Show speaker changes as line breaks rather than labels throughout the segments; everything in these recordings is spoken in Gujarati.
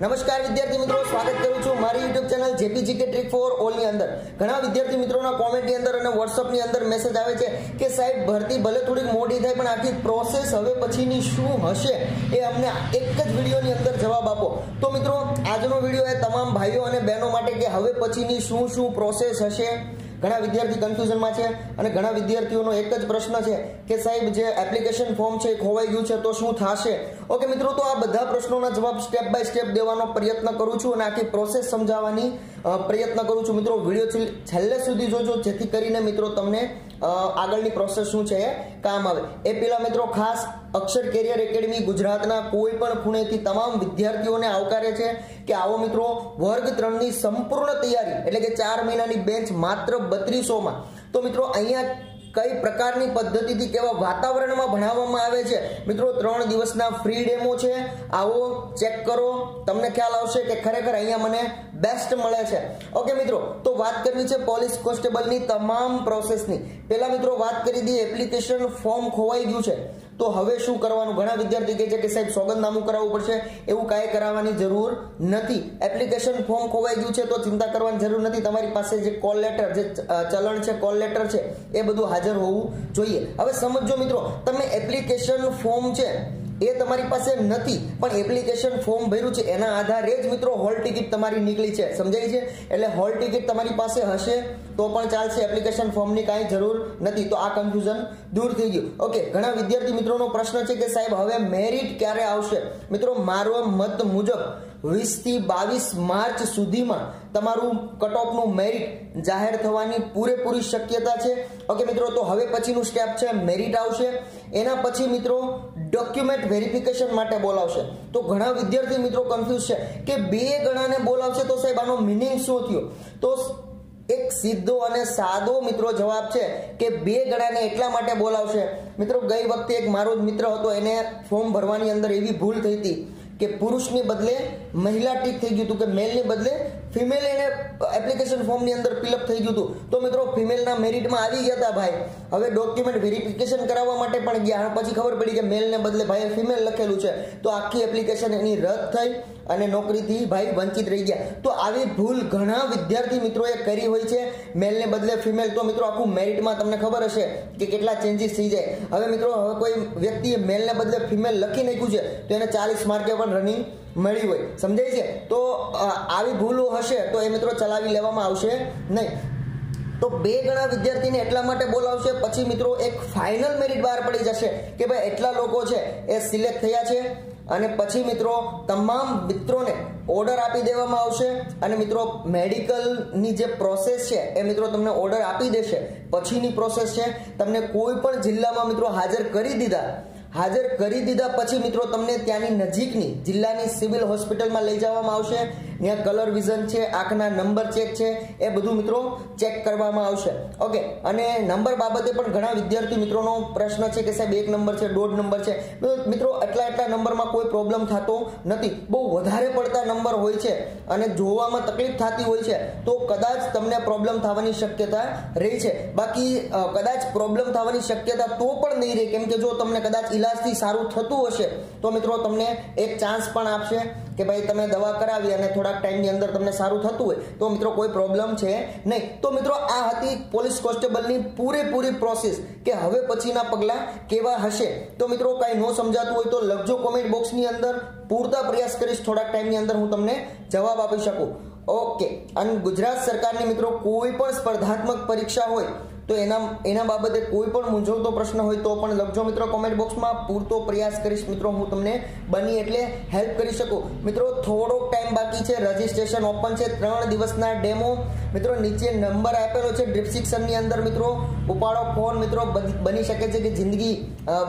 નમસ્કાર વિદ્યાર્થી મિત્રો, સ્વાગત કરું છું મારી YouTube channel JPGK trick for ઓલની અંદર. ઘણા વિદ્યાર્થી મિત્રોના કોમેન્ટની અંદર અને વોટ્સઅપની અંદર મેસેજ આવે છે કે સાહેબ, ભરતી ભલે થોડીક મોડી થાય, પણ આખી પ્રોસેસ હવે પછીની શું હશે? એ અમને એક જ વિડીયોની અંદર જવાબ આપો. તો મિત્રો, આજનો વીડિયો એ તમામ ભાઈઓ અને બહેનો માટે કે હવે પછીની શું શું પ્રોસેસ હશે? ઘણા વિદ્યાર્થી કન્ફ્યુઝનમાં છે અને ઘણા વિદ્યાર્થીઓનો એક જ પ્રશ્ન છે કે સાહેબ, જે એપ્લિકેશન ફોર્મ છે એ ખોવાઈ ગયું છે તો શું થશે? ઓકે, મિત્રો, તો આ બધા પ્રશ્નોના જવાબ સ્ટેપ બાય સ્ટેપ દેવાનો પ્રયત્ન કરું છું અને આખી પ્રોસેસ સમજાવવાની પ્રયત્ન કરું છું. મિત્રો વીડિયો છેલ્લે- સુધી જોજો, જેથી કરીને, મિત્રો, તમને આગળની પ્રોસેસ શું છે એ કામ આવે. એ પેલા મિત્રો, ખાસ અક્ષર કેરિયર એકેડમી ગુજરાતના કોઈ પણ ખૂણેથી તમામ વિદ્યાર્થીઓને આવકારે છે કે આવો મિત્રો, વર્ગ ત્રણની સંપૂર્ણ તૈયારી, એટલે કે ચાર મહિનાની બેન્ચ માત્ર બત્રીસોમાં, તો મિત્રો અહીંયા કઈ પ્રકારની પદ્ધતિથી કેવા વાતાવરણમાં ભણાવવામાં આવે છે? મિત્રો, ત્રણ દિવસના ફ્રી ડેમો છે. આવો ચેક કરો. તમને ખ્યાલ આવશે કે ખરેખર અહીંયા મને બેસ્ટ મળે છે. ઓકે મિત્રો, તો વાત કરવી છે પોલીસ કોન્સ્ટેબલની તમામ પ્રોસેસની પહેલા મિત્રો વાત કરી દઈએ એપ્લિકેશન ફોર્મ ખોવાઈ ગયું છે. તો હવે શું કરવાનું? ઘણા વિદ્યાર્થી કહે છે કે સાહેબ, સોગંદનામું કરાવવું પડશે. એવું કાંઈ કરાવવાની જરૂર નથી. એપ્લિકેશન ફોર્મ ખોવાઈ ગયું છે તો ચિંતા કરવાની જરૂર નથી. તમારી પાસે જે કોલ લેટર જે ચલણ છે કોલ લેટર છે, એ બધું હાજર હોવું જોઈએ. હવે સમજો મિત્રો, તમે એપ્લિકેશન ફોર્મ છે એ તમારી પાસે નથી. પણ એપ્લિકેશન ફોર્મ ભર્યું છે, એના આધારે જ મિત્રો હોલ ટિકિટ તમારી નીકળી છે. સમજાય છે? એટલે હોલ ટિકિટ તમારી પાસે હશે તો પણ ચાલશે એપ્લિકેશન ફોર્મની કાંઈ જરૂર નથી. તો આ કન્ફ્યુઝન દૂર થઈ ગયું. ઓકે ઘણા વિદ્યાર્થી મિત્રોનો પ્રશ્ન છે કે સાહેબ, હવે મેરિટ ક્યારે આવશે? મિત્રો, મારો મત મુજબ વીસથી બાવીસ માર્ચ સુધીમાં તમારું કટ ઓફનું મેરિટ જાહેર થવાની પૂરેપૂરી શક્યતા છે. ઓકે મિત્રો, તો હવે પછીનું સ્ટેપ છે મેરિટ આવશે. એના પછી મિત્રો ડોક્યુમેન્ટ વેરિફિકેશન માટે બોલાવશે. તો ઘણા વિદ્યાર્થી મિત્રો કન્ફ્યુઝ છે કે બે ગણાને બોલાવશે તો સાહેબ, આનો મિનિંગ શું થયો? તો એક સીધો અને સાદો મિત્રો જવાબ છે કે બે ગણાને એટલા માટે બોલાવશે. મિત્રો, ગઈ વખતે એક મારો જ મિત્ર હતો, એને ફોર્મ ભરવાની અંદર એવી ભૂલ થઈ હતી કે પુરુષની બદલે મહિલા ટીક થઈ ગયું હતું કે મેલની બદલે ફિમેલ એને એપ્લિકેશન ફોર્મની અંદર ફિલઅપ થઈ ગયું હતું. તો મિત્રો ફિમેલના મેરિટમાં આવી ગયા હતા ભાઈ. હવે ડોક્યુમેન્ટ વેરિફિકેશન કરાવવા માટે પણ ગયા. પછી ખબર પડી કે મેલને બદલે ભાઈ ફિમેલ લખેલું છે. તો આખી એપ્લિકેશન એની રદ થઈ. અને નોકરીથી ભાઈ વંચિત રહી ગયા. તો આવી ભૂલ ઘણા વિદ્યાર્થી મિત્રોએ કરી હોય છે. મેલને બદલે ફિમેલ તો મિત્રો, આખું મેરિટમાં તમને ખબર હશે કે કેટલા ચેન્જીસ થઈ જાય. હવે મિત્રો, હવે કોઈ વ્યક્તિએ મેલને બદલે ફિમેલ લખી નાખ્યું છે, તો એને ચાલીસ માર્કે પણ રનિંગ મળી હોય. સમજાય છે? તો આવી ભૂલો હશે તો એ મિત્રો ચલાવી લેવામાં આવશે નહીં. તો બે ગણા વિદ્યાર્થીને એટલા માટે બોલાવશે, પછી મિત્રો એક ફાઇનલ મેરિટ બહાર પડી જશે કે ભાઈ એટલા લોકો છે એ સિલેક્ટ થયા છે. અને પછી મિત્રો, તમામ મિત્રોને ઓર્ડર આપી દેવામાં આવશે અને મિત્રો, મેડિકલની જે પ્રોસેસ છે, એ મિત્રો તમને ઓર્ડર આપી દેશે. પછીની પ્રોસેસ છે, તમને કોઈ પણ જિલ્લામાં મિત્રો હાજર કરી દીધા, હાજર કરી દીધા પછી મિત્રો તમને ત્યાંની નજીકની જિલ્લાની સિવિલ હોસ્પિટલમાં લઈ જવામાં આવશે. ત્યાં કલર વિઝન છે, આંખના નંબર ચેક છે, એ બધું મિત્રો ચેક કરવામાં આવશે. ઓકે, અને નંબર બાબતે પણ ઘણા વિદ્યાર્થી મિત્રોનો પ્રશ્ન છે કે સાહેબ, એક નંબર છે, દોઢ નંબર છે. મિત્રો, એટલા એટલા નંબરમાં કોઈ પ્રોબ્લેમ થતો નથી. બહુ વધારે પડતા નંબર હોય છે અને જોવામાં તકલીફ થતી હોય છે, તો કદાચ તમને પ્રોબ્લેમ થવાની શક્યતા રહી છે. બાકી કદાચ પ્રોબ્લેમ થવાની શક્યતા તો પણ નહીં રહે. કેમ કે જો તમને કદાચ ઇલાજથી સારું થતું હશે, તો મિત્રો તમને એક ચાન્સ પણ આપશે. કે ભાઈ તમે દવા કરાવી અને થોડાક ટાઈમની અંદર તમને સારું થતું હોય, તો મિત્રો કોઈ પ્રોબ્લેમ છે નહીં. તો મિત્રો આ હતી પોલીસ કોન્સ્ટેબલની પૂરેપૂરી પ્રોસેસ કે હવે પછીના પગલાં કેવા હશે? તો મિત્રો કાંઈ ન સમજાતું હોય તો લખજો કોમેન્ટ બોક્સની અંદર. પૂરતા પ્રયાસ કરીશ, થોડાક ટાઈમની અંદર હું તમને જવાબ આપી શકું. ઓકે. અને ગુજરાત સરકારની મિત્રો કોઈ પણ સ્પર્ધાત્મક પરીક્ષા હોય તો એના એના બાબતે કોઈ પણ મૂંઝવતો પ્રશ્ન હોય તો પણ લખજો મિત્રો કોમેન્ટ બોક્સમાં પૂરતો પ્રયાસ કરીશ મિત્રો, હું તમને બની એટલે હેલ્પ કરી શકું. મિત્રો, થોડોક ટાઈમ બાકી છે રજીસ્ટ્રેશન ઓપન છે, ત્રણ દિવસના ડેમો મિત્રો, નીચે નંબર આપેલો છે ડિસ્ક્રિપ્શનની અંદર મિત્રો. ઉપાડો ફોન મિત્રો બની શકે છે કે જિંદગી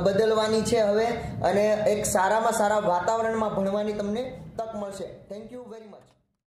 બદલવાની છે હવે. અને એક સારામાં સારા વાતાવરણમાં ભણવાની તમને તક મળશે. Thank you very much